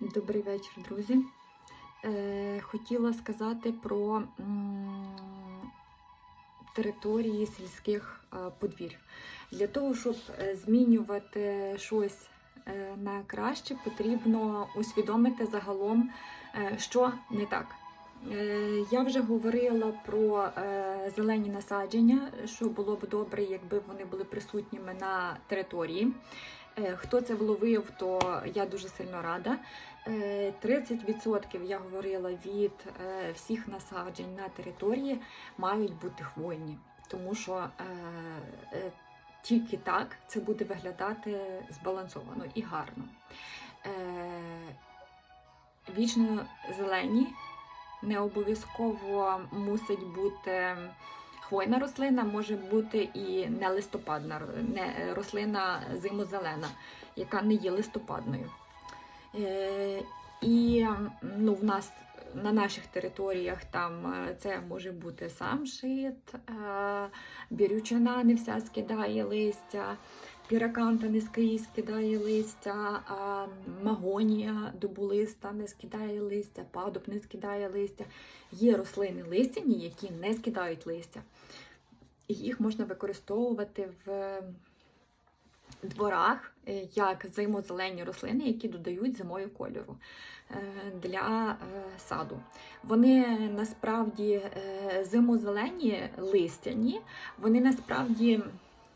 Добрий вечір, друзі. Е, хотіла сказати про території сільських е, подвір'я. Для того, щоб е, змінювати щось на краще, потрібно усвідомити загалом, що не так. Я вже говорила про зелені насадження, що було б добре, якби вони були присутніми на території. Е, Хто це вловив, то я дуже сильно рада. Е, 30% я говорила від е, всіх насаджень на території мають бути хвойні, тому що е, е, тільки так це буде виглядати збалансовано і гарно. Е, Вічно зелені не обов'язково мусить бути хвойна рослина, може бути і не листопадна не рослина зимозелена, яка не є листопадною. Е, і ну, в нас на наших територіях там е, це може бути самшит, е, бірючина не вся скидає листя, піраканта не скидає листя, а магонія дуболиста не скидає листя, падуб не скидає листя. Є рослини листяні, які не скидають листя. І їх можна використовувати в дворах е, як зимозелені рослини, які додають зимою кольору е, для е, саду. Вони насправді е, зимозелені листяні, вони насправді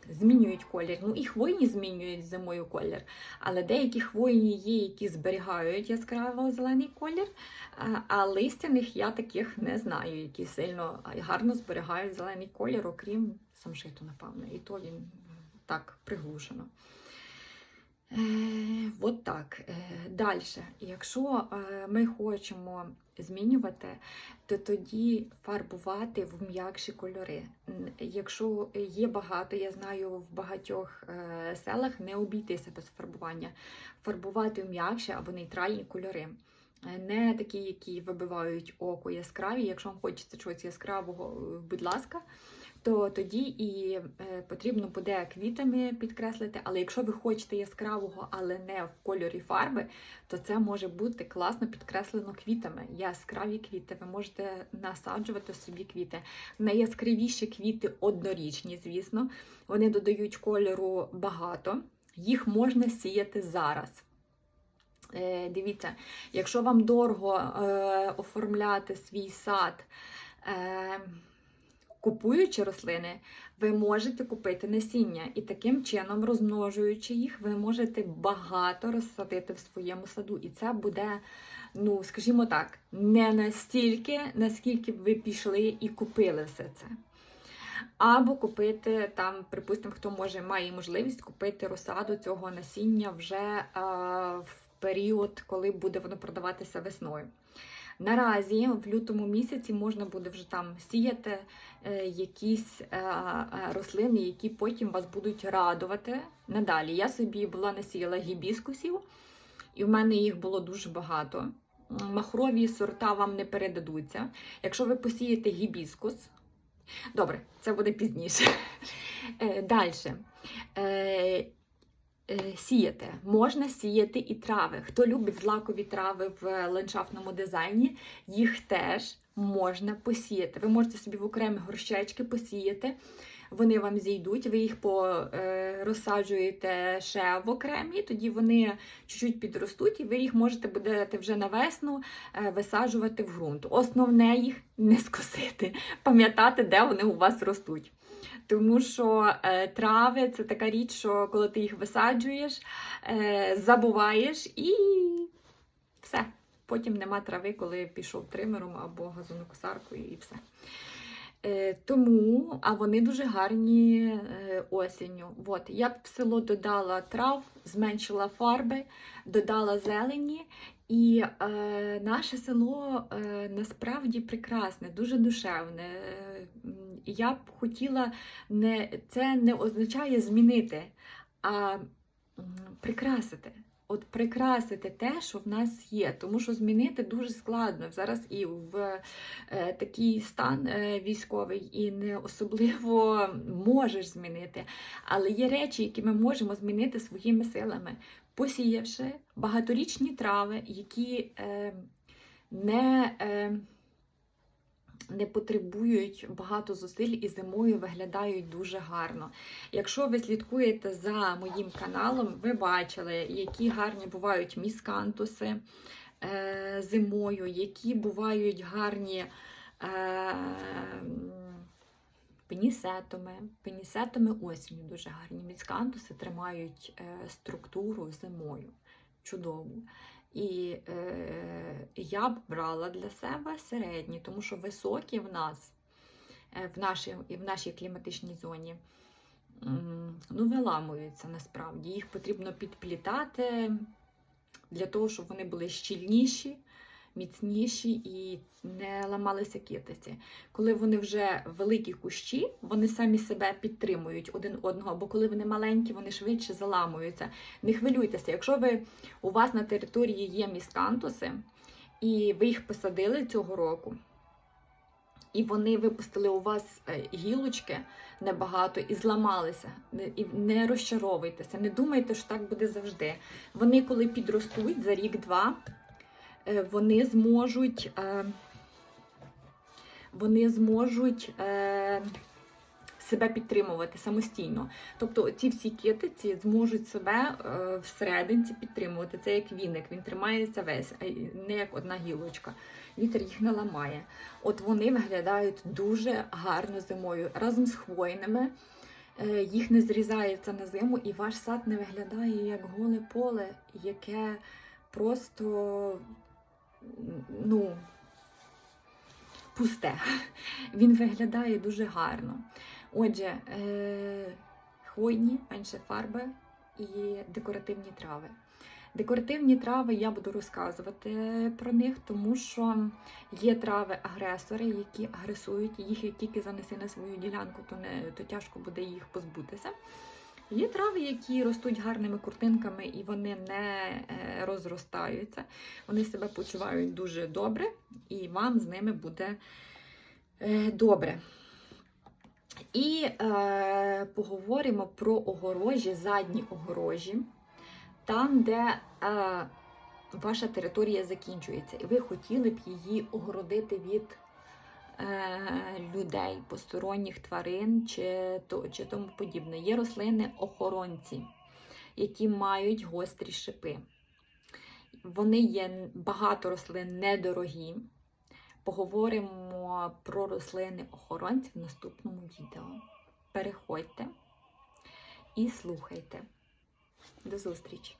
змінюють колір. Ну і хвойні змінюють зимою колір, але деякі хвойні є, які зберігають яскраво зелений колір, а- листяних я таких не знаю, які сильно гарно зберігають зелений колір, окрім самшиту, напевно. І то він так приглушено. Е, от так. Далі, якщо е, ми хочемо змінювати, то тоді фарбувати в м'якші кольори. Якщо є багато, я знаю, в багатьох е, селах не обійтися без фарбування, фарбувати в м'якші або нейтральні кольори. Е, Не такі, які вибивають око яскраві. Якщо вам хочеться чогось яскравого, будь ласка, то тоді і е, потрібно буде квітами підкреслити. Але якщо ви хочете яскравого, але не в кольорі фарби, то це може бути класно підкреслено квітами. Яскраві квіти. Ви можете насаджувати собі квіти. Найяскравіші квіти однорічні, звісно. Вони додають кольору багато. Їх можна сіяти зараз. Е, дивіться, якщо вам дорого е, оформляти свій сад, е, купуючи рослини, ви можете купити насіння. І таким чином, розмножуючи їх, ви можете багато розсадити в своєму саду. І це буде, ну, скажімо так, не настільки, наскільки ви пішли і купили все це. Або купити там, припустимо, хто може має можливість купити розсаду цього насіння вже е, в період, коли буде воно продаватися весною. Наразі в лютому місяці можна буде вже там сіяти е, якісь е, е, рослини, які потім вас будуть радувати надалі. Я собі була насіяла гібіскусів, і в мене їх було дуже багато. Махрові сорта вам не передадуться. Якщо ви посієте гібіскус, добре, це буде пізніше. Далі. Сіяти. Можна сіяти і трави. Хто любить злакові трави в ландшафтному дизайні, їх теж можна посіяти. Ви можете собі в окремі горщечки посіяти. Вони вам зійдуть, ви їх е, розсаджуєте ще в окремі, тоді вони чуть-чуть підростуть, і ви їх можете будете вже на весну е, висаджувати в ґрунт. Основне їх не скосити, пам'ятати, де вони у вас ростуть. Тому що е, трави це така річ, що коли ти їх висаджуєш, е, забуваєш і все. Потім нема трави, коли пішов тримером або газонокосаркою, і все. Е, тому, а вони дуже гарні е, осінню. От, я б в село додала трав, зменшила фарби, додала зелені. І е, наше село е, насправді прекрасне, дуже душевне. Е, Я б хотіла не це не означає змінити, а прикрасити. От прикрасити те, що в нас є, тому що змінити дуже складно зараз і в е, такий стан е, військовий, і не особливо можеш змінити. Але є речі, які ми можемо змінити своїми силами. посіявши багаторічні трави, які е, не, е, не потребують багато зусиль і зимою виглядають дуже гарно. Якщо ви слідкуєте за моїм каналом, ви бачили, які гарні бувають міскантуси е, зимою, які бувають гарні. Е, Пенісетоми. Пенісетоми осінню дуже гарні. Міскантуси тримають е, структуру зимою. Чудову. І е, я б брала для себе середні, тому що високі в нас, е, в, нашій, в нашій кліматичній зоні, ну, виламуються насправді. Їх потрібно підплітати для того, щоб вони були щільніші, міцніші і не ламалися китиці. Коли вони вже великі кущі, вони самі себе підтримують один одного, бо коли вони маленькі, вони швидше заламуються. Не хвилюйтеся, якщо ви у вас на території є міскантуси, і ви їх посадили цього року, і вони випустили у вас е, гілочки небагато і зламалися. І не розчаровуйтеся, не думайте, що так буде завжди. Вони, коли підростуть за рік-два, вони зможуть. е, Вони зможуть е, себе підтримувати самостійно. Тобто ці всі китиці зможуть себе е, всерединці підтримувати. Це як віник, він тримається весь, не як одна гілочка. Вітер їх не ламає. От вони виглядають дуже гарно зимою. Разом з хвойними е, їх не зрізається на зиму, і ваш сад не виглядає як голе поле, яке просто ну, пусте. Він виглядає дуже гарно. Отже, е, хвойні, менше фарби і декоративні трави. Декоративні трави я буду розказувати про них, тому що є трави-агресори, які агресують, їх як тільки занеси на свою ділянку, то не то тяжко буде їх позбутися. Є трави, які ростуть гарними куртинками і вони не е, розростаються. Вони себе почувають дуже добре, і вам з ними буде е, добре. І е, поговоримо про огорожі, задні огорожі, там, де е, ваша територія закінчується, і ви хотіли б її огородити від людей, посторонніх тварин чи, чи тому подібне. Є рослини-охоронці, які мають гострі шипи. Вони є багато рослин недорогі. Поговоримо про рослини-охоронці в наступному відео. Переходьте і слухайте. До зустрічі!